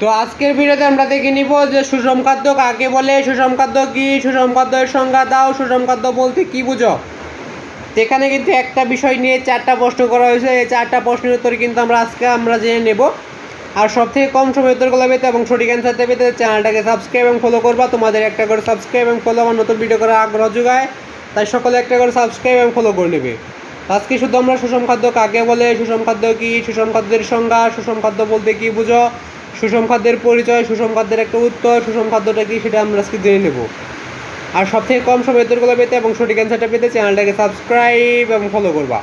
তো আজকের ভিডিওতে আমরা দেখে নিব যে সুষম খাদ্য কাকে বলে, সুষম খাদ্য কি, সুষম খাদ্যের সংজ্ঞা দাও, সুষম খাদ্য বলতে কি বুঝো? এখানে কিন্তু একটা বিষয় নিয়ে চারটা প্রশ্ন করা হয়েছে। এই চারটা প্রশ্নের উত্তর কিন্তু আমরা আজকে আমরা জেনে নেব। আর সব থেকে কম সময় উত্তরগুলো পেতে এবং সঠিক অ্যান্সারটা পেতে চ্যানেলটাকে সাবস্ক্রাইব এবং ফলো করবা। তোমাদের একটা করে সাবস্ক্রাইব এবং ফলো আমার নতুন ভিডিও করার আগ্রহ যোগায়। তাই সকলে একটা করে সাবস্ক্রাইব এবং ফলো করে নেবে। আজকে শুধু আমরা সুষম খাদ্য কাকে বলে, সুষম খাদ্য কী, সুষম খাদ্যের সংজ্ঞা, সুষম খাদ্য বলতে কী বুঝো? সুষম খাদ্যের পরিচয়, সুষম খাদ্যের একটা উত্তর, সুষম খাদ্যটা কি সেটা আমরা আজকে জেনে নেব। আর সব থেকে কম সময় উত্তরগুলো পেতে এবং সঠিক অ্যান্সারটা পেতে চ্যানেলটাকে সাবস্ক্রাইব এবং ফলো করবা।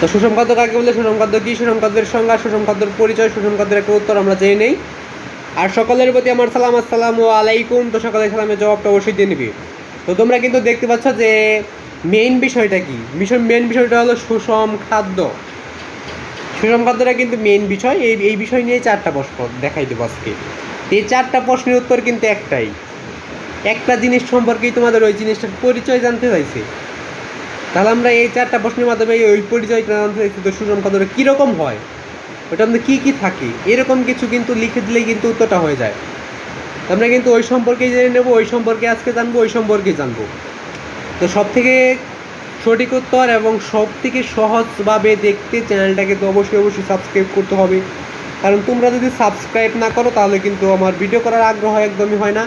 তো সুষম খাদ্য কাকে বলে? সুষম খাদ্য কি? সুষম খাদ্যের সংজ্ঞা, সুষম খাদ্যের পরিচয়, সুষম খাদ্যের একটা উত্তর আমরা জেনে নেই। আর সকলের প্রতি আমার সালাম, আসসালামু আলাইকুম। তো সকলের সালামের জবাবটা অবশ্যই দিয়ে নিবি। তো তোমরা কিন্তু দেখতে পাচ্ছ যে মেইন বিষয়টা কি? বিষয় মেইন বিষয়টা হলো সুষম খাদ্য। খাদ্যটা কিন্তু মেন বিষয়। এই এই বিষয় নিয়ে চারটা প্রশ্ন দেখাই দেবো আজকে। এই চারটা প্রশ্নের উত্তর কিন্তু একটাই। একটা জিনিস সম্পর্কেই তোমাদের ওই জিনিসটার পরিচয় জানতে চাইছে। তাহলে আমরা এই চারটা প্রশ্নের মাধ্যমে ওই পরিচয়টা জানতে চাইছি তো খাদ্যটা কীরকম হয় ওটার মধ্যে কী কী থাকে, এরকম কিছু কিন্তু লিখে দিলেই কিন্তু উত্তরটা হয়ে যায়। আমরা কিন্তু ওই সম্পর্কেই জেনে নেব, ওই সম্পর্কে আজকে জানব, ওই সম্পর্কে জানব। তো সব থেকে সঠিক উত্তর এবং সব থেকে সহজভাবে দেখতে চ্যানেলটাকে তো অবশ্যই অবশ্যই সাবস্ক্রাইব করতে হবে। কারণ তোমরা যদি সাবস্ক্রাইব না করো, তাহলে কিন্তু আমার ভিডিও করার আগ্রহ একদমই হয় না।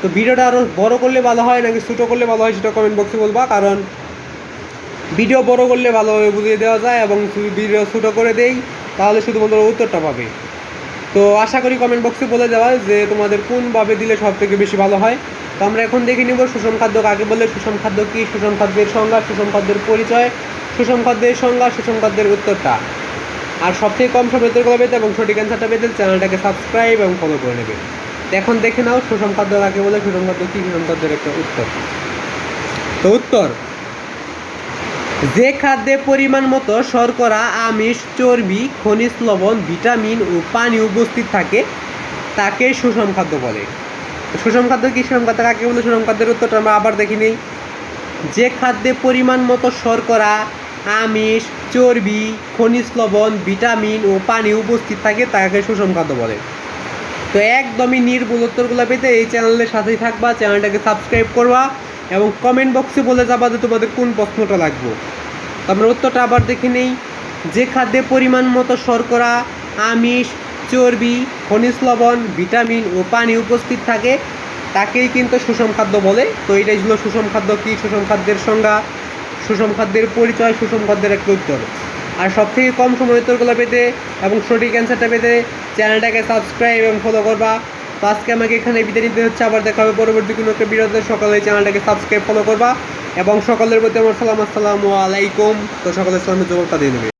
তো ভিডিওটা আরও বড় করলে ভালো হয়, নাকি ছোটো করলে ভালো হয়, সেটা কমেন্ট বক্সে বলবা। কারণ ভিডিও বড় করলে ভালোভাবে বুঝিয়ে দেওয়া যায় এবং ভিডিও ছোটো করে দেই, তাহলে শুধুমাত্র উত্তরটা পাবে। তো আশা করি কমেন্ট বক্সে বলে দেওয়া যে তোমাদের কোনভাবে দিলে সব থেকে বেশি ভালো হয়। তো আমরা এখন দেখে নিব সুষম খাদ্য কাকে বলে, সুষম খাদ্য কী, সুষম খাদ্যের সংজ্ঞা, সুষম খাদ্যের পরিচয়, সুষম খাদ্যের সংজ্ঞা, সুষম খাদ্যের উত্তরটা। আর সব থেকে কম সময় উত্তরগুলো পেতে এবং সঠিক অ্যান্সারটা পেতে চ্যানেলটাকে সাবস্ক্রাইব এবং ফলো করে নেবে এখন দেখে নাও সুষম খাদ্য কাকে বলে, সুষম খাদ্য কী, সুষম খাদ্যের একটা উত্তর। তো উত্তর, যে খাদ্যে পরিমাণ মতো শর্করা, আমিষ, চর্বি, খনিজ লবণ, ভিটামিন ও পানি উপস্থিত থাকে, তাকে সুষম খাদ্য বলে। সুষম খাদ্য কি সুষম খাদ্য? কাকে বলে সুষম খাদ্যের উত্তরটা আমরা আবার দেখি নেই। যে খাদ্যে পরিমাণ মতো শর্করা, আমিষ, চর্বি, খনিজ লবণ, ভিটামিন ও পানি উপস্থিত থাকে, তাকে সুষম খাদ্য বলে। তো একদমই নির্ভুল উত্তরগুলো পেতে এই চ্যানেলের সাথেই থাকবা, চ্যানেলটাকে সাবস্ক্রাইব করবা এবং কমেন্ট বক্সে বলে যাবা যে তোমাদের কোন প্রশ্নটা লাগবে। আমরা উত্তরটা আবার দেখে নেই। যে খাদ্যে পরিমাণ মতো শর্করা, আমিষ চর্বি, খনিজ লবণ, ভিটামিন ও পানি উপস্থিত থাকে। তাকেই কিন্তু সুষম খাদ্য বলে। তো এটাই ছিল সুষম খাদ্য কী? সুষম খাদ্যের সংজ্ঞা, সুষম খাদ্যের পরিচয়, সুষম খাদ্যের একটা উত্তর। আর সব থেকে কম সময় উত্তরগুলো পেতে এবং সঠিক অ্যান্সারটা পেতে চ্যানেলটাকে সাবস্ক্রাইব এবং ফলো করবা। তো আজকে আমাকে এখানে বিদায় নিতে হচ্ছে। আবার দেখা হবে পরবর্তী কোনো একটা ভিডিওতে। সকালে চ্যানেলটাকে সাবস্ক্রাইব ফলো করবা। এবং সকলের প্রতি আমার সালাম, আসসালামু আলাইকুম। তো সকলের সালামের জবাবটা দিয়ে নেবে